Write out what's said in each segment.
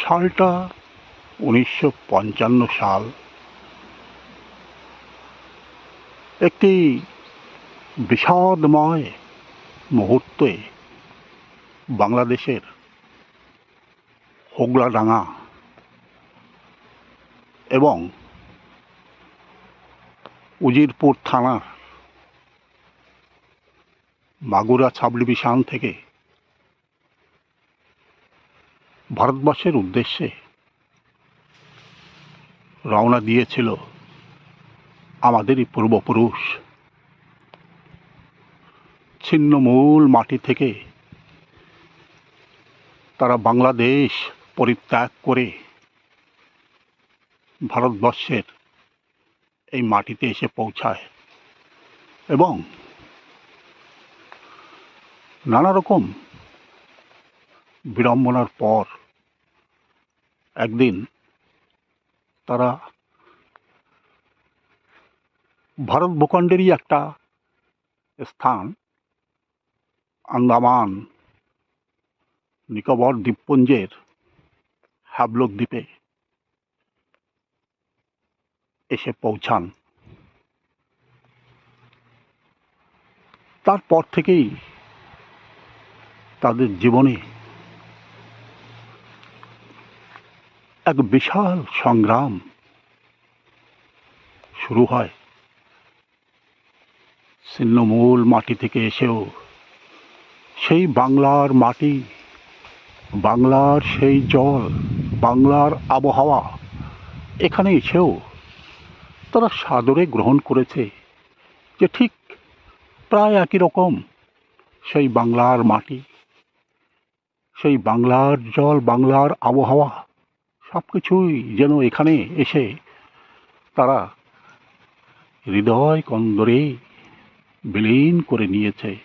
সালটা উনিশশো পঞ্চান্ন সাল। একটি বিষাদময় মুহূর্তে বাংলাদেশের হোগলাডাঙ্গা এবং উজিরপুর থানার মাগুরা সাব ডিভিশন থেকে ভারতবর্ষের উদ্দেশ্যে রওনা দিয়েছিল আমাদেরই পূর্বপুরুষ। ছিন্নমূল মাটি থেকে তারা বাংলাদেশ পরিত্যাগ করে ভারতবর্ষের এই মাটিতে এসে পৌঁছায় এবং নানা রকম বিড়ম্বনার পর একদিন তারা ভারত ভূখণ্ডেরই একটা স্থান, আন্দামান, নিকোবর দ্বীপপুঞ্জের হ্যাবলক দ্বীপে এসে পৌঁছান। তারপর থেকেই তাদের জীবনে এক বিশাল সংগ্রাম শুরু হয়। ছিন্নমূল মাটি থেকে এসেও সেই বাংলার মাটি, বাংলার সেই জল, বাংলার আবহাওয়া এখানে এসেও তারা সাদরে গ্রহণ করেছে যে ঠিক প্রায় একই রকম সেই বাংলার মাটি, সেই বাংলার জল, বাংলার আবহাওয়া সব কিছুই যেন এখানে এসে তারা হৃদয় কন্দরে বিলীন করে নিয়েছে।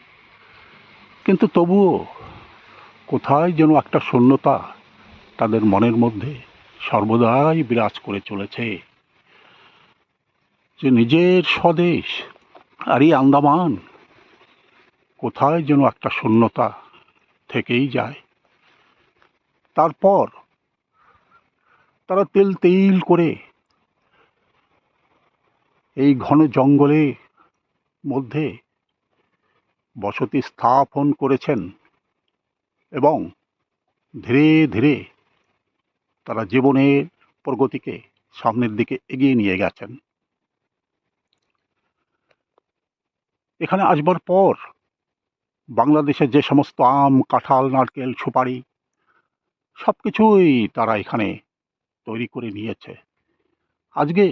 কিন্তু তবুও কোথায় যেন একটা শূন্যতা তাদের মনের মধ্যে সর্বদাই বিরাজ করে চলেছে। যে নিজের স্বদেশ আর এই আন্দামান কোথায় যেন একটা শূন্যতা থেকেই যায়। তারপর তারা তেল তেল করে এই ঘন জঙ্গলে মধ্যে বসতি স্থাপন করেছেন এবং ধীরে ধীরে তারা জীবনের প্রগতিকে সামনের দিকে এগিয়ে নিয়ে গেছেন। এখানে আসবার পর বাংলাদেশের যে সমস্ত আম, কাঁঠাল, নারকেল, সুপারি সব কিছুই তারা এখানে তৈরি করে নিয়েছে। আজকে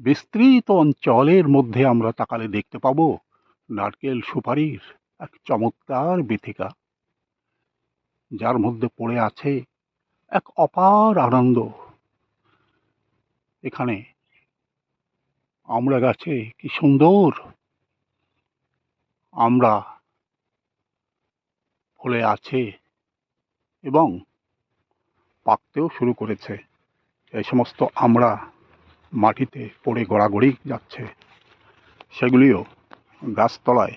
বিস্তৃত অঞ্চলের মধ্যে আমরা তাকালে দেখতে পাবো নারকেল সুপারির এক চমৎকার বিথিকা, যার মধ্যে পড়ে আছে এক অপার আনন্দ। এখানে আমরা গাছে কি সুন্দর আমরা ফলে আছে এবং পাকতেও শুরু করেছে। এই সমস্ত আমরা মাটিতে পড়ে গড়াগড়ি যাচ্ছে। সেগুলিও গাছতলায়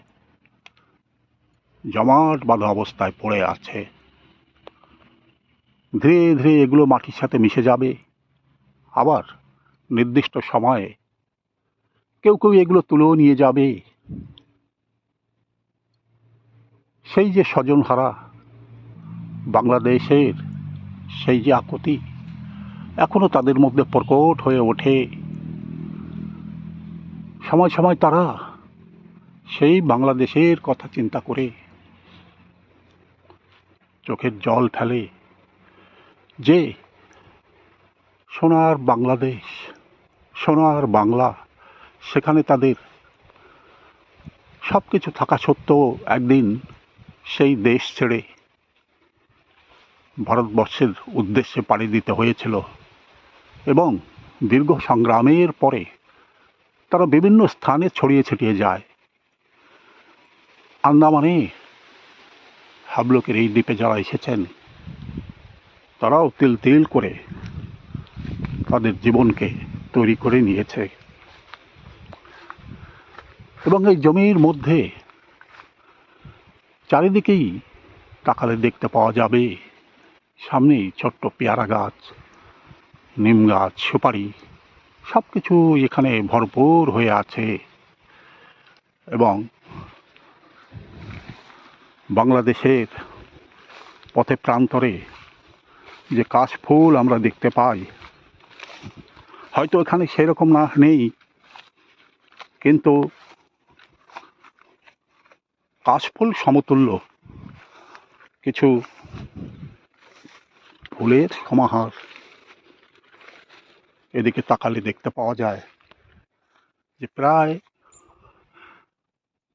জমাট বাঁধা অবস্থায় পড়ে আছে। ধীরে ধীরে এগুলো মাটির সাথে মিশে যাবে। আবার নির্দিষ্ট সময়ে কেউ কেউ এগুলো তুলেও নিয়ে যাবে। সেই যে স্বজনহারা বাংলাদেশের সেই যে আকুতি, এখনও তাদের মধ্যে প্রকট হয়ে ওঠে। সময় সময় তারা সেই বাংলাদেশের কথা চিন্তা করে। চোখের জল ফেলে যে, সোনার বাংলাদেশ, সোনার বাংলা, সেখানে তাদের সব কিছু থাকা সত্ত্বেও একদিন সেই দেশ ছেড়ে ভারতবর্ষের উদ্দেশ্যে পাড়ি দিতে হয়েছিল এবং দীর্ঘ সংগ্রামের পরে তারা বিভিন্ন স্থানে ছড়িয়ে ছিটিয়ে যায়। আন্দামানে হাবলকের এই দ্বীপে যারা এসেছেন, তারাও তিল তিল করে তাদের জীবনকে তৈরি করে নিয়েছে। এবং এই জমির মধ্যে চারিদিকেই তাকালে দেখতে পাওয়া যাবে সামনেই ছোট্ট পেয়ারা গাছ, নিম গাছ, সুপারি সব কিছু এখানে ভরপুর হয়ে আছে। এবং বাংলাদেশের পথে প্রান্তরে যে কাশফুল আমরা দেখতে পাই, হয়তো এখানে সেরকম না নেই, কিন্তু কাশফুল সমতুল্য। কিছু ফুলের সমাহার এদিকে তাকালে দেখতে পাওয়া যায় যে প্রায়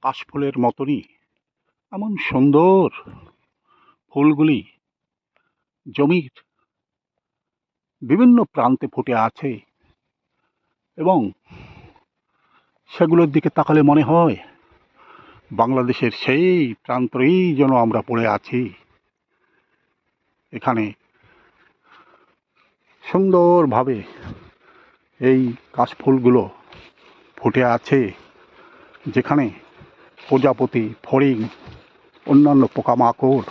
কাশফুলের মতনই এমন সুন্দর ফুলগুলি জমির বিভিন্ন প্রান্তে ফুটে আছে এবং সেগুলোর দিকে তাকালে মনে হয় বাংলাদেশের সেই প্রান্তরেই যেন আমরা পড়ে আছি। এখানে সুন্দরভাবে এই কাশফুলগুলো ফুটে আছে, যেখানে প্রজাপতি, ফড়িং, অন্যান্য পোকামাকড়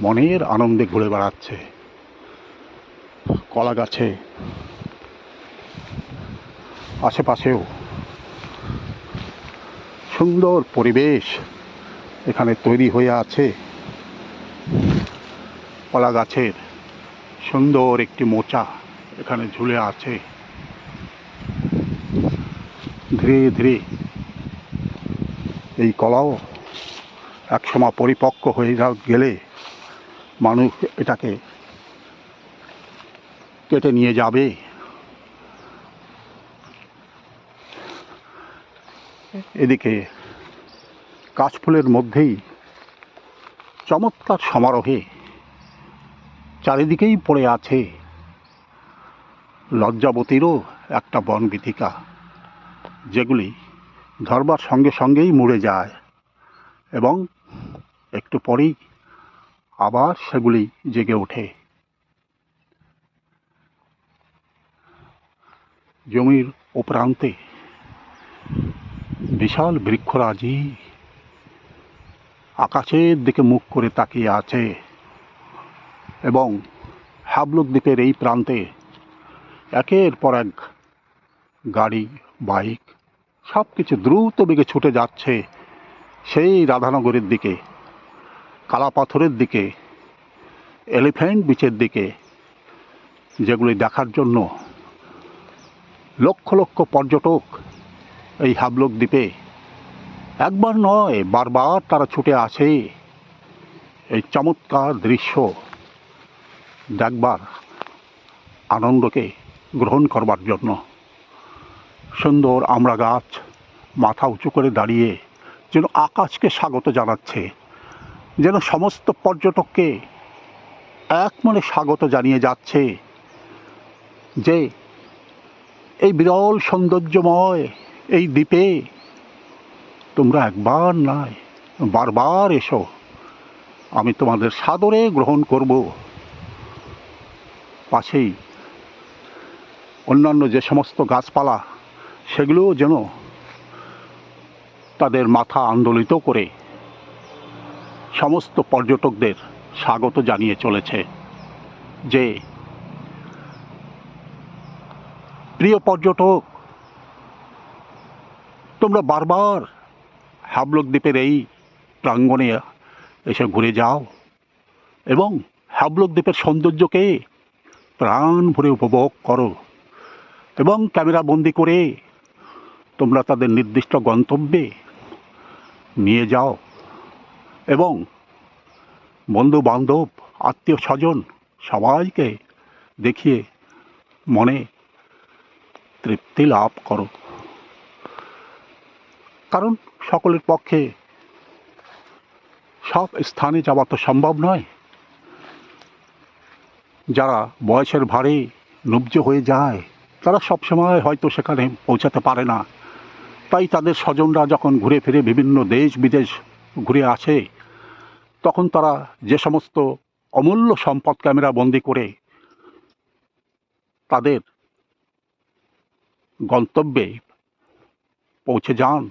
মনের আনন্দে ঘুরে বেড়াচ্ছে। কলা গাছে আশেপাশেও সুন্দর পরিবেশ এখানে তৈরি হয়ে আছে। কলা গাছের সুন্দর একটি মোচা এখানে ঝুলে আছে। ধীরে ধীরে এই কলাও একসময় পরিপক্ক হয়ে গেলে মানুষ এটাকে কেটে নিয়ে যাবে। এদিকে কাশফুলের মধ্যেই চমৎকার সমারোহে চারিদিকেই পড়ে আছে। লজ্জাবতীরও একটা বনবিথিকা যেগুলি ধরবার সঙ্গে সঙ্গেই মরে যায় এবং একটু পরেই আবার সেগুলি জেগে ওঠে। জমির ও প্রান্তে বিশাল বৃক্ষরাজি আকাশের দিকে মুখ করে তাকিয়ে আছে। এবং হাবলুক দ্বীপের এই প্রান্তে একের পর এক গাড়ি, বাইক সব কিছু দ্রুত বেগে ছুটে যাচ্ছে সেই রাধানগরের দিকে, কালাপাথরের দিকে, এলিফ্যান্ট বিচের দিকে, যেগুলি দেখার জন্য লক্ষ লক্ষ পর্যটক এই হাবলক দ্বীপে একবার নয় বারবার তারা ছুটে আসে। এই চমৎকার দৃশ্য দেখবার আনন্দকে গ্রহণ করবার জন্য। সুন্দর আমরা গাছ মাথা উঁচু করে দাঁড়িয়ে যেন আকাশকে স্বাগত জানাচ্ছে, যেন সমস্ত পর্যটককে এক মনে স্বাগত জানিয়ে যাচ্ছে যে এই বিরল সৌন্দর্যময় এই দ্বীপে তোমরা একবার নয়, বারবার এসো। আমি তোমাদের সাদরে গ্রহণ করব। পাশেই অন্যান্য যে সমস্ত গাছপালা, সেগুলোও যেন তাদের মাথা আন্দোলিত করে সমস্ত পর্যটকদের স্বাগত জানিয়ে চলেছে যে প্রিয় পর্যটক, তোমরা বারবার হাবলক দ্বীপের এই প্রাঙ্গণে এসে ঘুরে যাও এবং হাবলক দ্বীপের সৌন্দর্যকে প্রাণ ভরে উপভোগ করো এবং ক্যামেরা বন্দি করে তোমরা তাদের নির্দিষ্ট গন্তব্যে নিয়ে যাও এবং বন্ধু বান্ধব আত্মীয় স্বজন সবাইকে দেখিয়ে মনে তৃপ্তি লাভ করো। কারণ সকলের পক্ষে সব স্থানে যাওয়া তো সম্ভব নয়। যারা বয়সের ভারে নুব্জ হয়ে যায়, তারা সবসময় হয়তো সেখানে পৌঁছাতে পারে না। তাই তাদের স্বজনরা যখন ঘুরে ফিরে বিভিন্ন দেশ বিদেশ ঘুরে আসে, তখন তারা যে সমস্ত অমূল্য সম্পদ ক্যামেরা বন্দি করে তাদের গন্তব্যে পৌঁছে যান।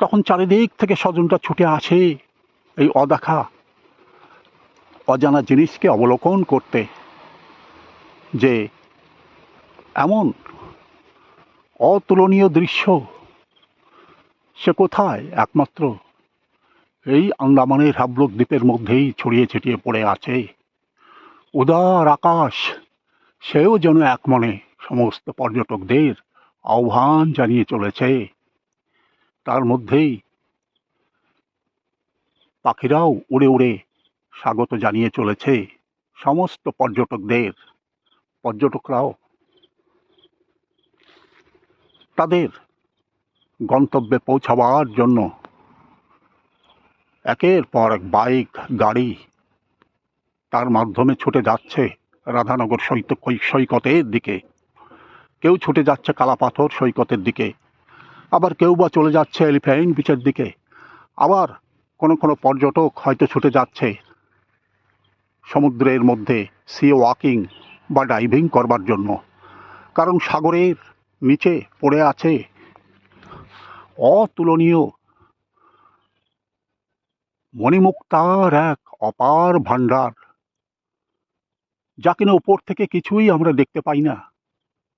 তখন চারিদিক থেকে স্বজনরা ছুটে আসে এই অদেখা অজানা জিনিসকে অবলোকন করতে যে এমন অতুলনীয় দৃশ্য সে কোথায়? একমাত্র এই আন্দামানের হ্যাবলক দ্বীপের মধ্যেই ছড়িয়ে ছিটিয়ে পড়ে আছে। উদার আকাশ, সেও যেন এক মনে সমস্ত পর্যটকদের আহ্বান জানিয়ে চলেছে। তার মধ্যেই পাখিরাও উড়ে উড়ে স্বাগত জানিয়ে চলেছে সমস্ত পর্যটকদের, পর্যটকরাও। তাদের গন্তব্যে পৌঁছাবার জন্য একের পর এক বাইক, গাড়ি তার মাধ্যমে ছুটে যাচ্ছে রাধানগর সৈত সৈকতের দিকে। কেউ ছুটে যাচ্ছে কালাপাথর সৈকতের দিকে, আবার কেউ বা চলে যাচ্ছে এলিফ্যান্ট বিচের দিকে। আবার কোনো কোনো পর্যটক হয়তো ছুটে যাচ্ছে সমুদ্রের মধ্যে সি ওয়াকিং বা ডাইভিং করবার জন্য। কারণ সাগরের নিচে পড়ে আছে অতুলনীয় মণিমুক্তার এক অপার ভাণ্ডার, যা কিনা উপর থেকে কিছুই আমরা দেখতে পাই না।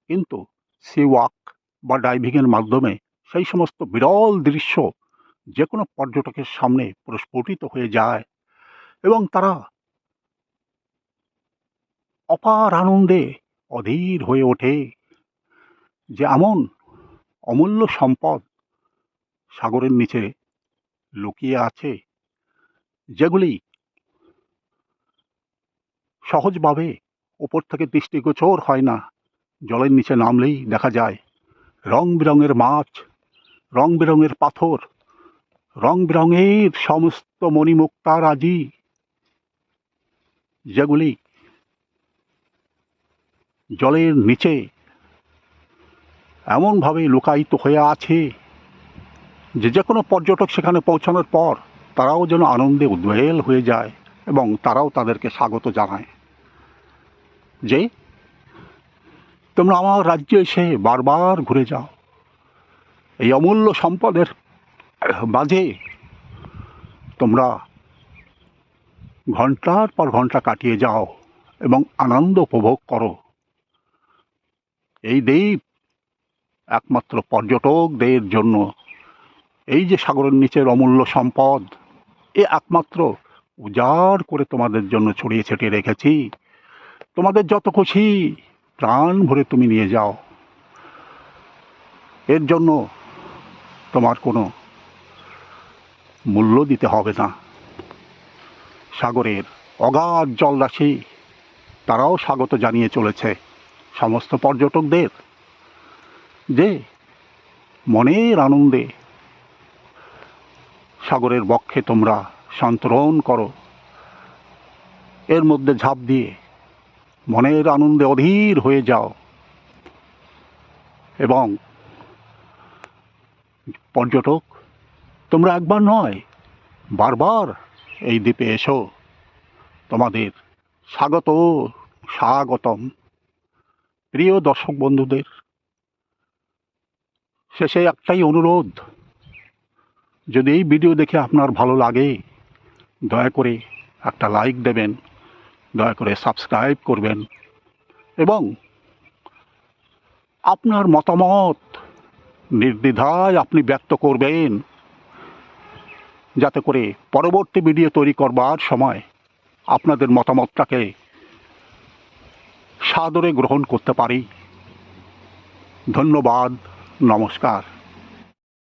কিন্তু সি ওয়াক বা ডাইভিংয়ের মাধ্যমে সেই সমস্ত বিরল দৃশ্য যে কোনো পর্যটকের সামনে প্রস্ফুটিত হয়ে যায় এবং তারা অপার আনন্দে অধীর হয়ে ওঠে। যে এমন অমূল্য সম্পদ সাগরের নিচে লুকিয়ে আছে, যেগুলি সহজভাবে ওপর থেকে দৃষ্টিগোচর হয় না, জলের নিচে নামলেই দেখা যায়। রং বেরঙের মাছ, রং বেরঙের পাথর, রং বেরঙের সমস্ত মণিমুক্তার আজি, যেগুলি জলের নিচে এমনভাবে লুকায়িত হয়ে আছে যে যে কোনো পর্যটক সেখানে পৌঁছানোর পর তারাও যেন আনন্দে উদ্বেল হয়ে যায় এবং তারাও তাদেরকে স্বাগত জানায় যে, তোমরা আমার রাজ্যে এসে বারবার ঘুরে যাও। এই অমূল্য সম্পদের মাঝে তোমরা ঘণ্টার পর ঘণ্টা কাটিয়ে যাও এবং আনন্দ উপভোগ করো। এই দ্বীপ একমাত্র পর্যটকদের জন্য। এই যে সাগরের নিচের অমূল্য সম্পদ, এ একমাত্র উজাড় করে তোমাদের জন্য ছড়িয়ে ছিটিয়ে রেখেছি। তোমাদের যত খুশি প্রাণ ভরে তুমি নিয়ে যাও। এর জন্য তোমার কোনো মূল্য দিতে হবে না। সাগরের অগাধ জলরাশি, তারাও স্বাগত জানিয়ে চলেছে। সমস্ত পর্যটকদের, যে মনের আনন্দে সাগরের বক্ষে তোমরা সন্তরণ করো, এর মধ্যে ঝাঁপ দিয়ে মনের আনন্দে অধীর হয়ে যাও এবং পর্যটক, তোমরা একবার নয়, বারবার এই দ্বীপে এসো। তোমাদের স্বাগত, স্বাগতম। প্রিয় দর্শক বন্ধুদের, শেষে একটাই অনুরোধ, যদি এই ভিডিও দেখে আপনার ভালো লাগে, দয়া করে একটা লাইক দেবেন, দয়া করে সাবস্ক্রাইব করবেন এবং আপনার মতামত নির্দ্বিধায় আপনি ব্যক্ত করবেন, যাতে করে পরবর্তী ভিডিও তৈরি করবার সময় আপনাদের মতামতটাকে সাদরে গ্রহণ করতে পারি। ধন্যবাদ নমস্কার।